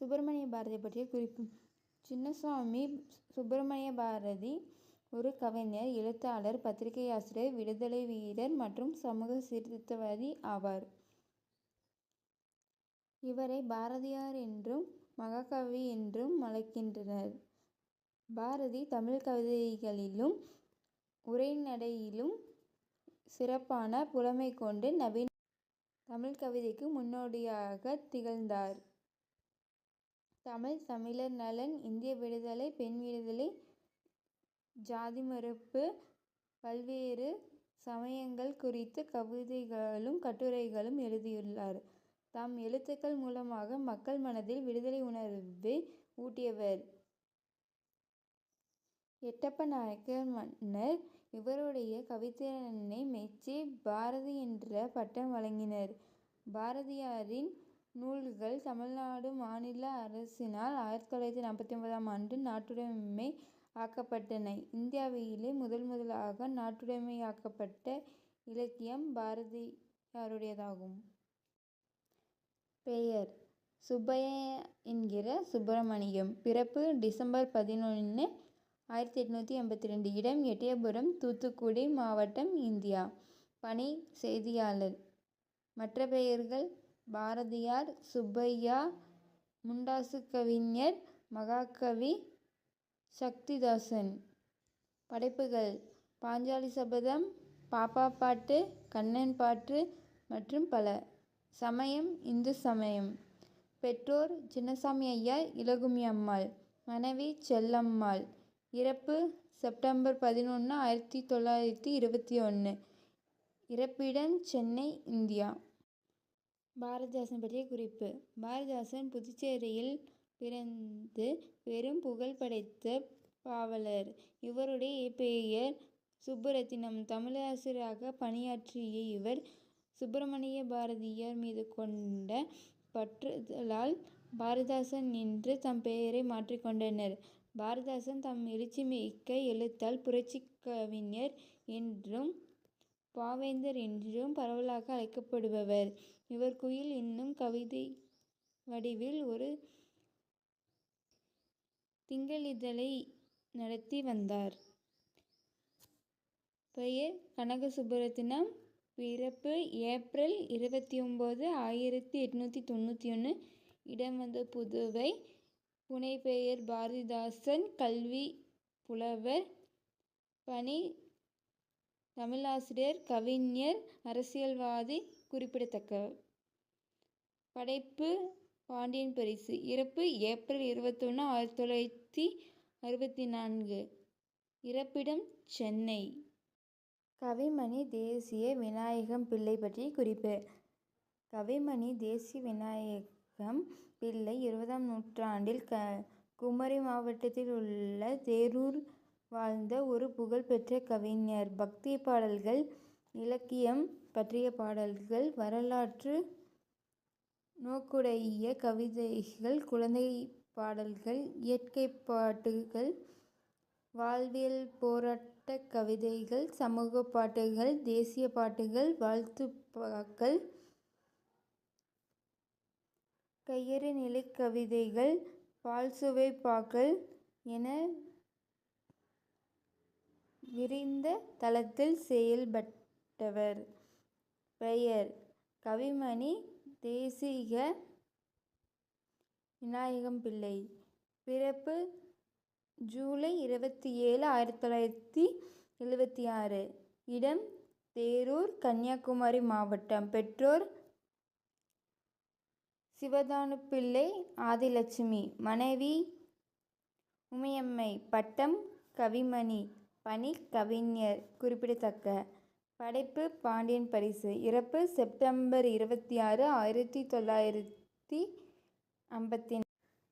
சுப்பிரமணிய பாரதி பற்றிய குறிப்பு. சின்னசுவாமி சுப்பிரமணிய பாரதி ஒரு கவிஞர் எழுத்தாளர் பத்திரிகையாசிரியர் விடுதலை வீரர் மற்றும் சமூக சீர்திருத்தவாதி ஆவார். இவரை பாரதியார் என்றும் மகாகவி என்றும் அழைக்கின்றனர். பாரதி தமிழ் கவிதைகளிலும் உரைநடையிலும் சிறப்பான புலமை கொண்டு நவீன தமிழ் கவிதைக்கு முன்னோடியாக திகழ்ந்தார். தமிழ் தமிழர் நலன் இந்திய விடுதலை பெண் விடுதலை ஜாதி மறுப்பு பல்வேறு சமயங்கள் குறித்து கவிதைகளும் கட்டுரைகளும் எழுதியுள்ளார். தம் எழுத்துக்கள் மூலமாக மக்கள் மனதில் விடுதலை உணர்வை ஊட்டியவர். எட்டப்ப நாயக்கர் மன்னர் இவருடைய கவித்திறனை மெச்சி பாரதி என்ற பட்டம் வழங்கினர். பாரதியாரின் நூல்கள் தமிழ்நாடு மாநில அரசினால் ஆயிரத்தி தொள்ளாயிரத்தி நாற்பத்தி ஒன்பதாம் ஆண்டு நாட்டுடைமை ஆக்கப்பட்டன. இந்தியாவிலே முதல் முதலாக நாட்டுடைமையாக்கப்பட்ட இலக்கியம் பாரதியாருடையதாகும். பெயர் சுப்பையா என்கிற சுப்பிரமணியம். பிறப்பு டிசம்பர் பதினொன்று ஆயிரத்தி எட்நூற்றி எண்பத்தி ரெண்டு இடம் எட்டயபுரம் தூத்துக்குடி மாவட்டம் இந்தியா. பணி செய்தியாளர். மற்ற பெயர்கள் பாரதியார் சுப்பையா முண்டாசு கவிஞர் மகாகவி சக்திதாசன். படைப்புகள் பாஞ்சாலி சபதம் பாப்பா பாட்டு கண்ணன் பாட்டு மற்றும் பல. சமயம் இந்து சமயம். பெற்றோர் சின்னசாமி ஐயா இலகுமி அம்மாள். மனைவி செல்லம்மாள். இறப்பு செப்டம்பர் பதினொன்று ஆயிரத்தி தொள்ளாயிரத்தி இருபத்தி ஒன்று இறப்பிடம் சென்னை இந்தியா. பாரதிதாசன் பற்றிய குறிப்பு. பாரதிதாசன் புதுச்சேரியில் பிறந்து பெரும் புகழ் படைத்த பாவலர். இவருடைய இயற்பெயர் சுப்புரத்தினம். தமிழாசிரியராக பணியாற்றிய இவர் சுப்பிரமணிய பாரதியார் மீது கொண்ட பற்றுதலால் பாரதிதாசன் என்று தம் பெயரை மாற்றிக்கொண்டனர் பாரதிதாசன் தம் எழுச்சி மிக்க எழுத்தால் புரட்சிக் கவிஞர் என்றும் பாவேந்தர் என்றும் பரவலாக அழைக்கப்படுபவர். இவர் குயில் என்னும் கவிதை வடிவில் ஒரு திங்களிதழை நடத்தி வந்தார். பெயர் கனகசுப்பிரத்தினம். பிறப்பு ஏப்ரல் இருபத்தி ஒம்பது ஆயிரத்தி எட்நூற்றி தொண்ணூற்றி ஒன்று இடம் வந்த புதுவை. புனைப்பெயர் பாரதிதாசன். கல்வி புலவர். பணி தமிழாசிரியர் கவிஞர் அரசியல்வாதி குறிப்பிடத்தக்க. படைப்பு பாண்டியன் பரிசு. இறப்பு ஏப்ரல் இருபத்தொன்று ஆயிரத்தி தொள்ளாயிரத்தி அறுபத்தி நான்கு இறப்பிடம் சென்னை. கவிமணி தேசிய விநாயகம் பிள்ளை பற்றிய குறிப்பு. கவிமணி தேசிய விநாயகம் பிள்ளை இருபதாம் நூற்றாண்டில் க குமரி மாவட்டத்தில் உள்ள தேரூர் வாழ்ந்த ஒரு புகழ்பெற்ற கவிஞர். பக்தி பாடல்கள் இலக்கியம் பற்றிய பாடல்கள் வரலாற்று நோக்குடைய கவிதைகள் குழந்தை பாடல்கள் இயற்கை பாட்டுகள் வாழ்வியல் போராட்ட கவிதைகள் சமூக பாட்டுகள் தேசிய பாட்டுகள் வாழ்த்துப்பாக்கள் கையறு நிலை கவிதைகள் பால்சுவை பாக்கள் என விரிந்த தளத்தில் செயல்பட்டவர். பெயர் கவிமணி தேசிக விநாயகம் பிள்ளை. பிறப்பு ஜூலை இருபத்தி ஏழு ஆயிரத்தி தொள்ளாயிரத்தி எழுபத்தி ஆறு. இடம் தேரூர் கன்னியாகுமரி மாவட்டம். பெற்றோர் சிவதானுப்பிள்ளை ஆதிலட்சுமி. மனைவி உமையம்மை. பட்டம் கவிமணி. பணி கவிஞர். குறிப்பிடத்தக்க. படைப்பு பாண்டியன் பரிசு. இறப்பு செப்டம்பர் இருபத்தி ஆறு ஆயிரத்தி தொள்ளாயிரத்தி ஐம்பத்தி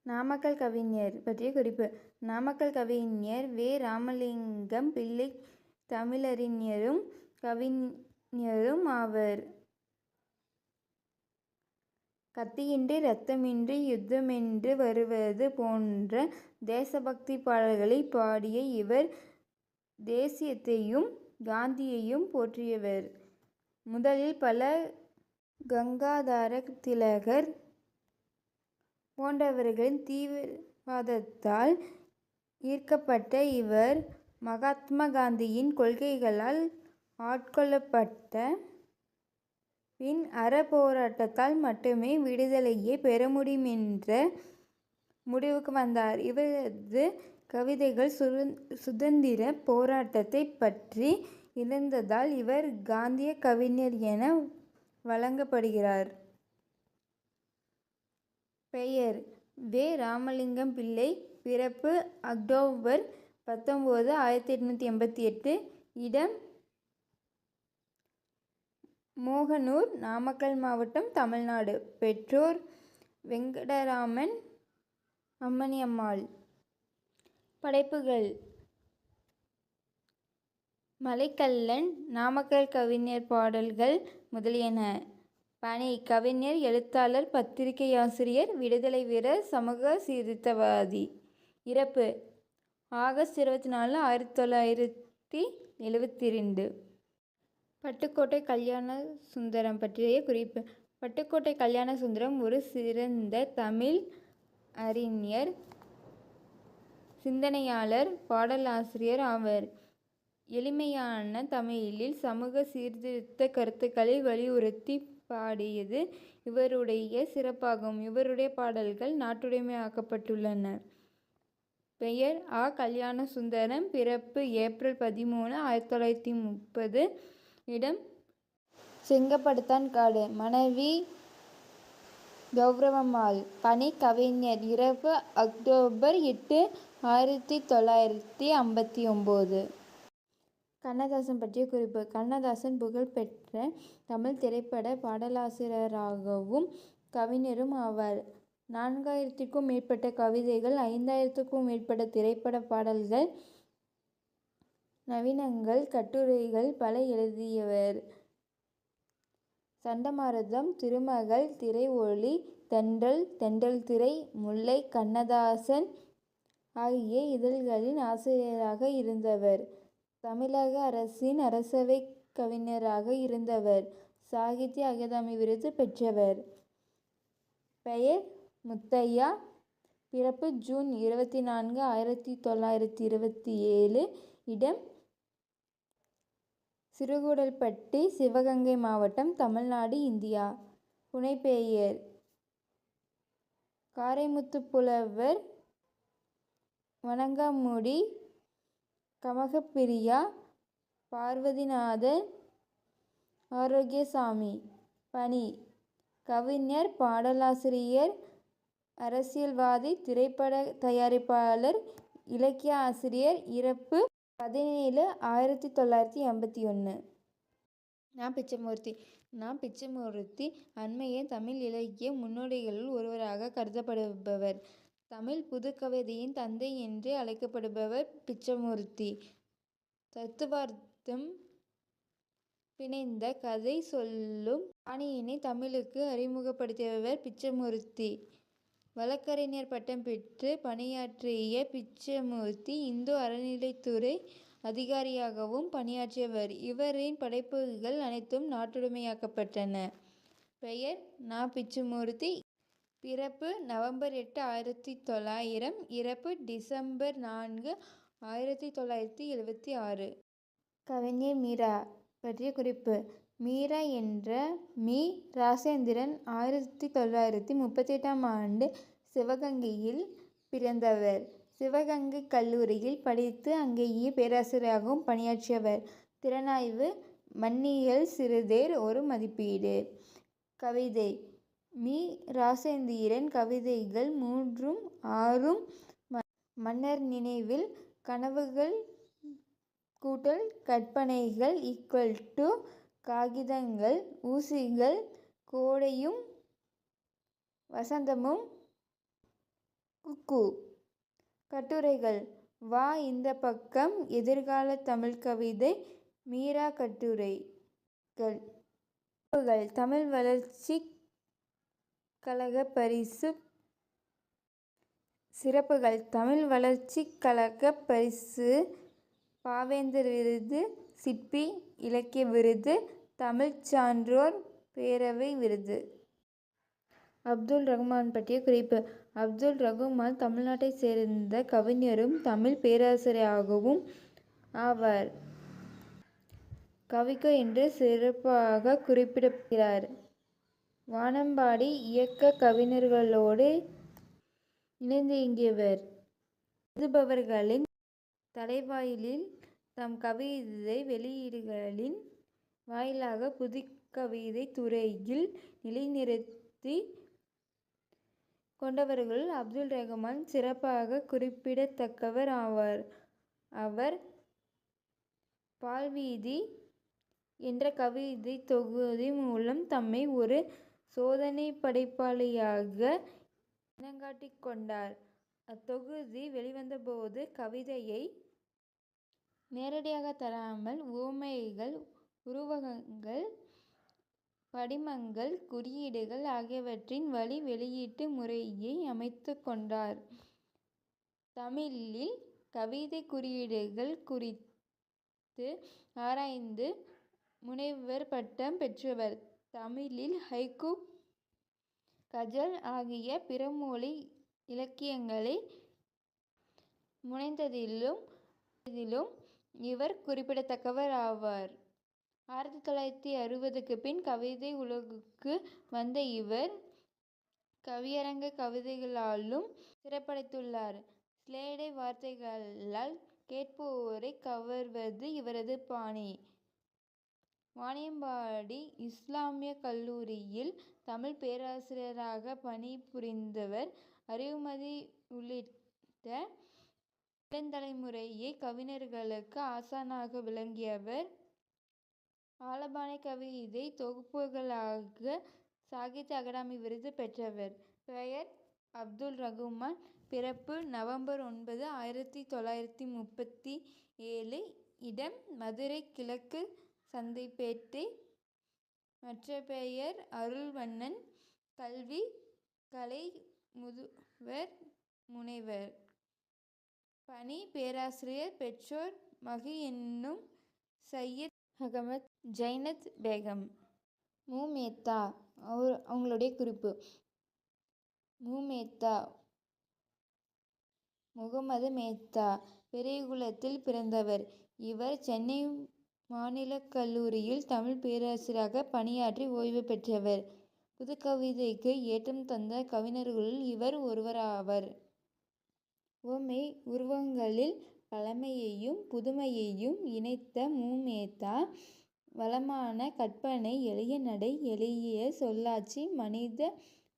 நாமக்கல் கவிஞர் பற்றிய குறிப்பு. நாமக்கல் கவிஞர் வே. ராமலிங்கம் பிள்ளை தமிழறிஞரும் கவிஞரும் ஆவர். கத்தியின்றி இரத்தமின்றி யுத்தமின்றி வருவது போன்ற தேசபக்தி பாடல்களை பாடிய இவர் தேசியத்தையும் காந்தியையும் போற்றியவர் முதலில் பல கங்காதார திலகர் போன்றவர்களின் தீவிரவாதத்தால் ஈர்க்கப்பட்ட இவர் மகாத்மா காந்தியின் கொள்கைகளால் ஆட்கொள்ளப்பட்ட பின் அறப்போராட்டத்தால் மட்டுமே விடுதலையை பெற முடியும் என்ற முடிவுக்கு வந்தார். இவரது கவிதைகள் சுதந்திர போராட்டத்தைப் பற்றி இருந்ததால் இவர் காந்திய கவிஞர் என வழங்கப்படுகிறார். பெயர் வே ராமலிங்கம் பிள்ளை பிறப்பு அக்டோபர் பத்தொன்பது, ஆயிரத்தி எட்நூற்றி எண்பத்தி எட்டு இடம் மோகனூர், நாமக்கல் மாவட்டம், தமிழ்நாடு பெற்றோர் வெங்கடராமன், அம்மணியம்மாள். படைப்புகள் மலைக்கல்லன் நாமக்கல் கவிஞர் பாடல்கள் முதலியன. பணி: கவிஞர், எழுத்தாளர், பத்திரிகையாசிரியர், விடுதலை வீரர், சமூக சீர்திருத்தவாதி. இறப்பு: ஆகஸ்ட் இருபத்தி நாலு, ஆயிரத்து தொள்ளாயிரத்து எழுபத்திரண்டு. பட்டுக்கோட்டை கல்யாணசுந்தரம் பற்றிய குறிப்பு பட்டுக்கோட்டை கல்யாண சுந்தரம் ஒரு சிறந்த தமிழ் அறிஞர், சிந்தனையாளர், பாடலாசிரியர் ஆவர் எளிமையான தமிழில் சமூக சீர்திருத்த கருத்துக்களை வலியுறுத்தி பாடியது இவருடைய சிறப்பாகும். இவருடைய பாடல்கள் நாட்டுடைமையாக்கப்பட்டுள்ளன. பெயர் ஆ. கல்யாணசுந்தரம் பிறப்பு ஏப்ரல் பதிமூணு, ஆயிரத்தி தொள்ளாயிரத்தி முப்பது இடம் செங்கப்படுத்தான் காடு மனைவி கௌரவமால் பணி: கவிஞர். இரவு அக்டோபர் எட்டு, ஆயிரத்தி தொள்ளாயிரத்தி ஐம்பத்தி ஒம்பது கண்ணதாசன் பற்றிய குறிப்பு கண்ணதாசன் புகழ்பெற்ற தமிழ் திரைப்பட பாடலாசிரியராகவும் கவிஞரும் ஆவார். நான்காயிரத்திற்கும் மேற்பட்ட கவிதைகள், ஐந்தாயிரத்துக்கும் மேற்பட்ட திரைப்படப் பாடல்கள், நவீனங்கள், கட்டுரைகள் பல எழுதியவர். சண்டமாருதம், திருமகள், திரை ஒலி, தென்றல், தென்றல் திரை, முல்லை, கண்ணதாசன் ஆகிய இதழ்களின் ஆசிரியராக இருந்தவர். தமிழக அரசின் அரசவைக் கவிஞராக இருந்தவர். சாகித்ய அகாதமி விருது பெற்றவர். பெயர் முத்தையா பிறப்பு ஜூன் இருபத்தி நான்கு, ஆயிரத்தி தொள்ளாயிரத்தி இருபத்தி ஏழு இடம் சிறுகுடல்பட்டி சிவகங்கை மாவட்டம், தமிழ்நாடு, இந்தியா. புனைப்பெயர் காரைமுத்துப்புலவர், வணங்காமுடி கமகப்பிரியா, பார்வதிநாதன், ஆரோக்கியசாமி. பணி: கவிஞர், பாடலாசிரியர், அரசியல்வாதி, திரைப்பட தயாரிப்பாளர், இலக்கிய ஆசிரியர். இறப்பு பதினேழு, ஆயிரத்தி தொள்ளாயிரத்தி எண்பத்தி ஒன்று. நா. பிச்சமூர்த்தி நா. பிச்சமூர்த்தி அண்மைய தமிழ் இலக்கிய முன்னோடிகளுள் ஒருவராக கருதப்படுபவர். தமிழ் புதுக்கவிதையின் தந்தை என்று அழைக்கப்படுபவர் பிச்சமூர்த்தி. தத்துவார்த்தம் பிணைந்த கதை சொல்லும் பாணியினை தமிழுக்கு அறிமுகப்படுத்தியவர் பிச்சமூர்த்தி. வழக்கறிஞர் பட்டம் பெற்று பணியாற்றிய பிச்சமூர்த்தி, இந்து அறநிலைத்துறை அதிகாரியாகவும் பணியாற்றியவர். இவரின் படைப்புகள் அனைத்தும் நாட்டுடைமையாக்கப்பட்டன. பெயர் நா. பிச்சமூர்த்தி பிறப்பு நவம்பர் எட்டு, ஆயிரத்து தொள்ளாயிரம் இறப்பு டிசம்பர் நான்கு, ஆயிரத்து தொள்ளாயிரத்து எழுபத்தி ஆறு. கவிஞர் மீரா பற்றிய குறிப்பு மீரா என்ற மீ. ராசேந்திரன் ஆயிரத்தி தொள்ளாயிரத்தி முப்பத்தி எட்டாம் ஆண்டு சிவகங்கையில் பிறந்தவர். சிவகங்கை கல்லூரியில் படித்து அங்கேயே பேராசிரியராகவும் பணியாற்றியவர். திறனாய்வு மன்னியல் சிறுதேர் ஒரு மதிப்பீடு கவிதை மீ. ராசேந்திரன் கவிதைகள் மூன்றும் ஆறும் மன்னர் நினைவில் கனவுகள் கூட்டல் கற்பனைகள் = காகிதங்கள் ஊசிகள் கோடையும் வசந்தமும் குக்கு. கட்டுரைகள். வா. இந்த பக்கம் எதிர்காலத் தமிழ்க் கவிதை மீரா கட்டுரைகள். சிறப்புகள் தமிழ் வளர்ச்சி கழக பரிசு. சிறப்புகள். தமிழ் வளர்ச்சி கழக பரிசு. பாவேந்தர் விருது. சிற்பி இலக்கிய விருது தமிழ்ச் சான்றோர் பேரவை விருது அப்துல் ரகுமான் பற்றிய குறிப்பு அப்துல் ரகுமான் தமிழ்நாட்டைச் சேர்ந்த கவிஞரும் தமிழ் பேராசிரியராகவும் ஆவார். கவிக்கோ என்று சிறப்பாக குறிப்பிடுகிறார் வானம்பாடி இயக்க கவிஞர்களோடு இணைந்தியங்கியவர். எழுதுபவர்களின் தலைவாயிலில் தம் கவிதை வெளியீடுகளின் வாயிலாக புதுக்கவிதைத் துறையில் நிலைநிறுத்தி கொண்டவர்களுள் அப்துல் ரஹ்மான் சிறப்பாக குறிப்பிடத்தக்கவர் ஆவார். அவர் பால்வீதி என்ற கவிதைத் தொகுதி மூலம் தம்மை ஒரு சோதனை படைப்பாளியாக இனங்காட்டிக் கொண்டார். அத்தொகுதி வெளிவந்தபோது கவிதையை நேரடியாக தராமல் உவமைகள் உருவகங்கள் படிமங்கள் குறியீடுகள் ஆகியவற்றின் வழி வெளியீட்டு முறையை அமைத்து கொண்டார். தமிழில் கவிதை குறியீடுகள் குறித்து ஆராய்ந்து முனைவர் பட்டம் பெற்றவர். தமிழில் ஹைகு கஜல் ஆகிய பிறமொழி இலக்கியங்களை முனைந்ததிலும் இதிலும் இவர் குறிப்பிடத்தக்கவர் ஆவார். ஆயிரத்தி தொள்ளாயிரத்தி அறுபதுக்கு பின் கவிதை உலகுக்கு வந்த இவர் கவியரங்க கவிதைகளாலும் சிறப்படைத்துள்ளார் சிலேடை வார்த்தைகளால் கேட்போரை கவர்வது இவரது பாணி. வாணியம்பாடி இஸ்லாமிய கல்லூரியில் தமிழ் பேராசிரியராக பணிபுரிந்தவர். அறிவுமதி உள்ளிட்ட இளந்தலைமுறையே கவிஞர்களுக்கு ஆசானாக விளங்கியவர். ஆலபானை கவிதை தொகுப்புகளுக்காக சாகித்ய அகாடமி விருது பெற்றவர். பெயர் அப்துல் ரகுமான். பிறப்பு நவம்பர் ஒன்பது ஆயிரத்து தொள்ளாயிரத்து முப்பத்தி ஏழு. இடம் மதுரை கிழக்கு சந்தைப்பேட்டை. மற்ற பெயர் அருள்வண்ணன். கல்வி கலை முதுவர் முனைவர். பணி பேராசிரியர் பெற்றோர் மகி என்னும் சையத் அகமத் ஜைனத் பேகம். மு. மேத்தா அவங்களுடைய குறிப்பு மு. மேத்தா முகமது மேத்தா பெரியகுலத்தில் பிறந்தவர். இவர் சென்னை மாநில கல்லூரியில் தமிழ் பேராசிரியராக பணியாற்றி ஓய்வு பெற்றவர். புதுக்கவிதைக்கு ஏற்றம் தந்த கவிஞர்களுள் இவர் ஒருவராவார். உவமை உருவங்களில் பழமையையும் புதுமையையும் இணைத்த மூமேத்தா வளமான கற்பனை எளிய நடை எளிய சொல்லாட்சி மனித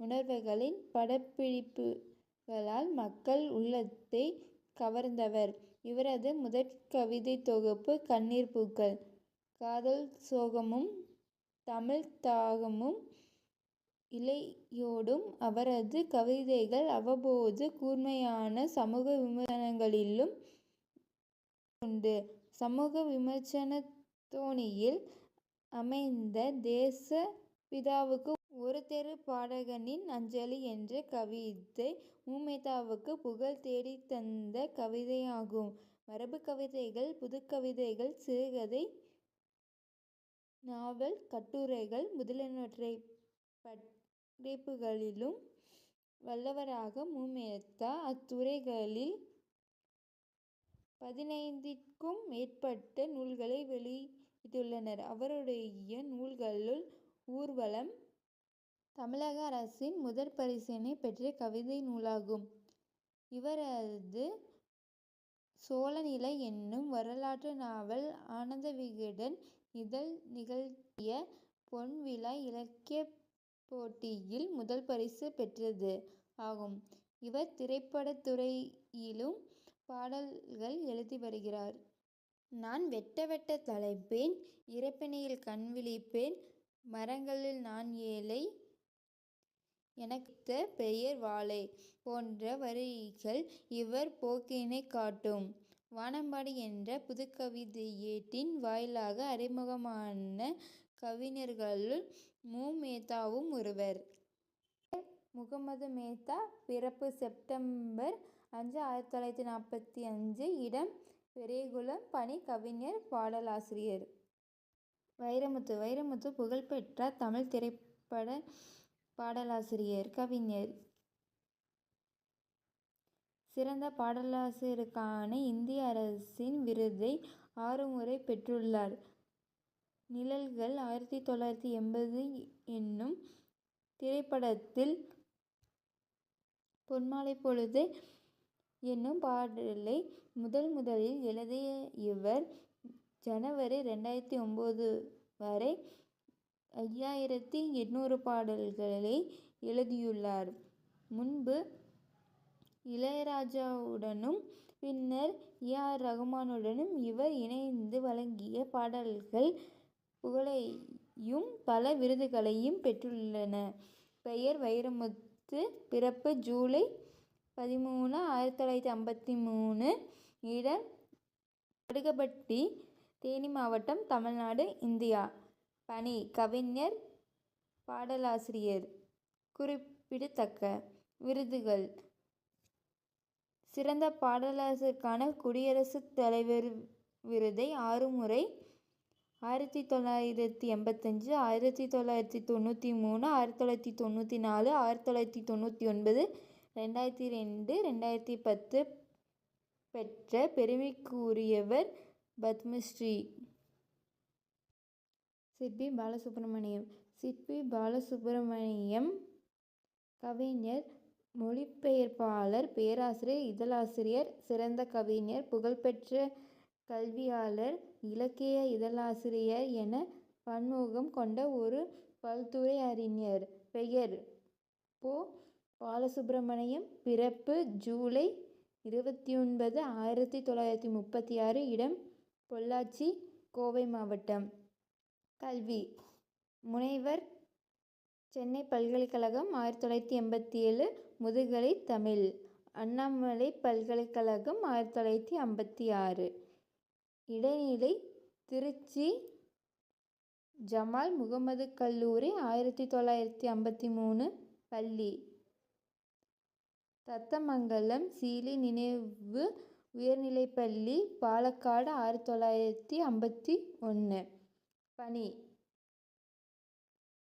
உணர்வுகளின் படப்பிடிப்புகளால் மக்கள் உள்ளத்தை கவர்ந்தவர். இவரது முதற் கவிதை தொகுப்பு கண்ணீர் பூக்கள். காதல் சோகமும் தமிழ்த் தாகமும் இழையோடும் அவரது கவிதைகள் அவ்வப்போது கூர்மையான சமூக விமர்சனங்களிலும் உண்டு சமூக விமர்சனத் அமைந்த அமைந்த தேசப்பிதாவுக்கு ஒரு தெரு பாடகனின் அஞ்சலி என்ற கவிதை மூமேதாவுக்கு புகழ் தேடித்தந்த கவிதையாகும். மரபு கவிதைகள் புதுக்கவிதைகள் சிறுகதை நாவல் கட்டுரைகள் முதலியனவற்றைப் படைப்புகளிலும் வல்லவராக முமெத்தா அத்துறைகளில் பதினைந்திற்கும் மேற்பட்ட நூல்களை வெளியிட்டுள்ளனர் அவருடைய நூல்களுள் ஊர்வலம் தமிழக அரசின் முதற் பரிசினைப் பெற்ற கவிதை நூலாகும். இவரது சோழநிலை என்னும் வரலாற்று நாவல் ஆனந்தவிகடன் இதழ் நிகழ்த்திய பொன்விழா இலக்கியப் போட்டியில் முதல் பரிசு பெற்றது ஆகும். இவர் திரைப்படத்துறையிலும் பாடல்கள் எழுதி வருகிறார். நான் வெட்ட வெட்ட தலைப்பேன் இறப்பினையில் கண் விழிப்பேன் மரங்களில் நான் ஏழை எனக்கு பெயர் வாழை போன்ற வரிகள் இவர் போக்கினை காட்டும். வானம்பாடி என்ற புதுக்கவிதையேட்டின் வாயிலாக அறிமுகமான கவிஞர்களுள் மு. மேத்தாவும் ஒருவர். முகமது மேத்தா பிறப்பு செப்டம்பர் அஞ்சு ஆயிரத்தி தொள்ளாயிரத்தி நாற்பத்தி அஞ்சு இடம் பெரியகுளம் பணி கவிஞர் பாடலாசிரியர். வைரமுத்து வைரமுத்து புகழ்பெற்ற தமிழ் திரைப்பட பாடலாசிரியர் கவிஞர் சிறந்த பாடலாசிரியருக்கான இந்திய அரசின் விருதை ஆறு முறை பெற்றுள்ளார். நிழல்கள் ஆயிரத்தி தொள்ளாயிரத்தி எண்பது என்னும் திரைப்படத்தில் பொன்மாலை பொழுது என்னும் பாடலை முதன் முதலில் எழுதிய இவர் ஜனவரி ரெண்டாயிரத்தி ஒன்பது வரை ஐயாயிரத்தி எண்ணூறு பாடல்களை எழுதியுள்ளார். முன்பு இளையராஜாவுடனும் பின்னர் ஏ. ஆர். ரகுமானுடனும் இவர் இணைந்து வழங்கிய பாடல்கள் புகழையும் பல விருதுகளையும் பெற்றுள்ளன. பெயர் வைரமுத்து பிறப்பு ஜூலை பதிமூணு ஆயிரத்தி தொள்ளாயிரத்தி ஐம்பத்தி மூணு இடம் வடுகப்பட்டி தேனி மாவட்டம் தமிழ்நாடு இந்தியா பணி கவிஞர் பாடலாசிரியர். குறிப்பிடத்தக்க விருதுகள் சிறந்த பாடலாசிரியருக்கான குடியரசுத் தலைவர் விருதை ஆறு முறை ஆயிரத்தி தொள்ளாயிரத்தி எண்பத்தஞ்சு ஆயிரத்தி தொள்ளாயிரத்தி தொண்ணூற்றி மூணு ஆயிரத்தி தொள்ளாயிரத்தி தொண்ணூற்றி நாலு ஆயிரத்தி தொள்ளாயிரத்தி தொண்ணூற்றி ஒன்பது ரெண்டாயிரத்தி ரெண்டு ரெண்டாயிரத்தி பத்து பெற்ற பெருமைக்குரியவர் பத்மஸ்ரீ. சிற்பி பாலசுப்ரமணியம் சிற்பி பாலசுப்ரமணியம் கவிஞர் மொழிபெயர்ப்பாளர் பேராசிரியர் இதழாசிரியர் சிறந்த கவிஞர் புகழ்பெற்ற கல்வியாளர் இலக்கிய இதழாசிரியர் என பன்முகம் கொண்ட ஒரு பல்துறை அறிஞர். பெயர் பொ. பாலசுப்ரமணியம் பிறப்பு ஜூலை இருபத்தி ஒன்பது ஆயிரத்தி தொள்ளாயிரத்தி முப்பத்தி ஆறு இடம் பொள்ளாச்சி கோவை மாவட்டம். கல்வி முனைவர் சென்னை பல்கலைக்கழகம் ஆயிரத்தி தொள்ளாயிரத்தி எண்பத்தி ஏழு முதுகலை தமிழ் அண்ணாமலை பல்கலைக்கழகம் ஆயிரத்தி தொள்ளாயிரத்தி ஐம்பத்தி ஆறு இடைநிலை திருச்சி ஜமால் முகமது கல்லூரி ஆயிரத்தி தொள்ளாயிரத்தி ஐம்பத்தி மூணு பள்ளி. தத்தமங்கலம் சீலி நினைவு உயர்நிலைப்பள்ளி பாலக்காடு ஆயிரத்தி தொள்ளாயிரத்தி ஐம்பத்தி ஒன்று பணி.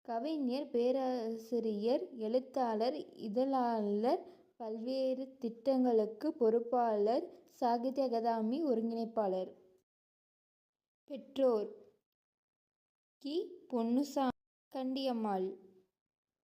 கவிஞர் பேராசிரியர் எழுத்தாளர் இதழாளர் பல்வேறு திட்டங்களுக்கு பொறுப்பாளர் சாகித்ய அகாதமி ஒருங்கிணைப்பாளர். பெற்றோர் கி. பொன்னுசா கண்டியம்மாள்